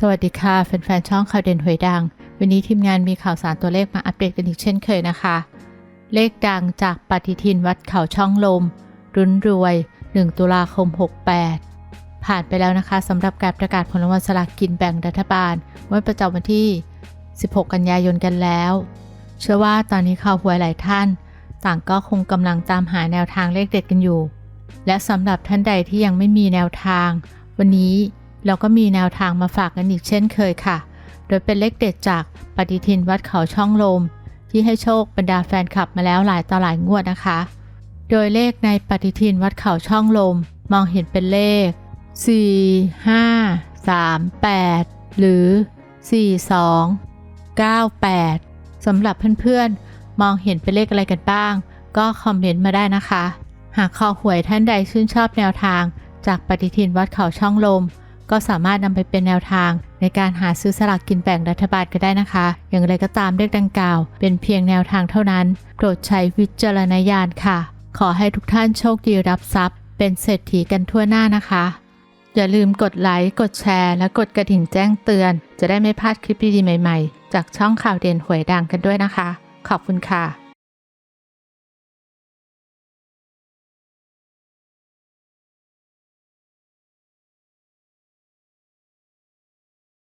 สวัสดีค่ะแฟนๆช่องข่าวเด่นหวยดัง วันนี้ทีมงานมีข่าวสารตัวเลขมาอัปเดตกันอีกเช่นเคยนะคะ เลขดังจากปฏิทินวัดเขาช่องลม รุนรวย 1 ตุลาคม 68 ผ่านไปแล้วนะคะสำหรับการประกาศผลรางวัลสลากกินแบ่งรัฐบาลวันประจำวันที่ 16 กันยายนกันแล้ว เชื่อว่าตอนนี้ข่าวหวยหลายท่าน ต่างก็คงกำลังตามหาแนวทางเลขเด็ดกันอยู่ และสำหรับท่านใดที่ยังไม่มีแนวทาง วันนี้ เราก็มีแนวทางมาฝากกันอีกเช่นเคยค่ะ โดยเป็นเลขเด็ดจากปฏิทินวัดเขาช่องลม ที่ให้โชคบรรดาแฟนคลับมาแล้วหลายต่อหลายงวดนะคะ โดยเลขในปฏิทินวัดเขาช่องลม มองเห็นเป็นเลข 4 5 3 8 หรือ 4 2 9 8 สำหรับเพื่อนๆ มองเห็นเป็นเลขอะไรกันบ้าง ก็คอมเมนต์มาได้นะคะ หากคอหวยท่านใดชื่นชอบแนวทาง จากปฏิทินวัดเขาช่องลม ก็สามารถนำไปเป็นแนวทาง ในการหาซื้อสลากกินแบ่งรัฐบาลก็ได้นะคะ อย่างไรก็ตามเลขดังกล่าว เป็นเพียงแนวทางเท่านั้น โปรดใช้วิจารณญาณค่ะ ขอให้ทุกท่านโชคดีรับทรัพย์ เป็นเศรษฐีกันทั่วหน้านะคะ อย่าลืมกดไลค์กดแชร์ และกดกระดิ่งแจ้งเตือน จะได้ไม่พลาดคลิปดีๆใหม่ ๆ จากช่องข่าวเด่นหวยดังกันด้วยนะคะ ขอบคุณค่ะ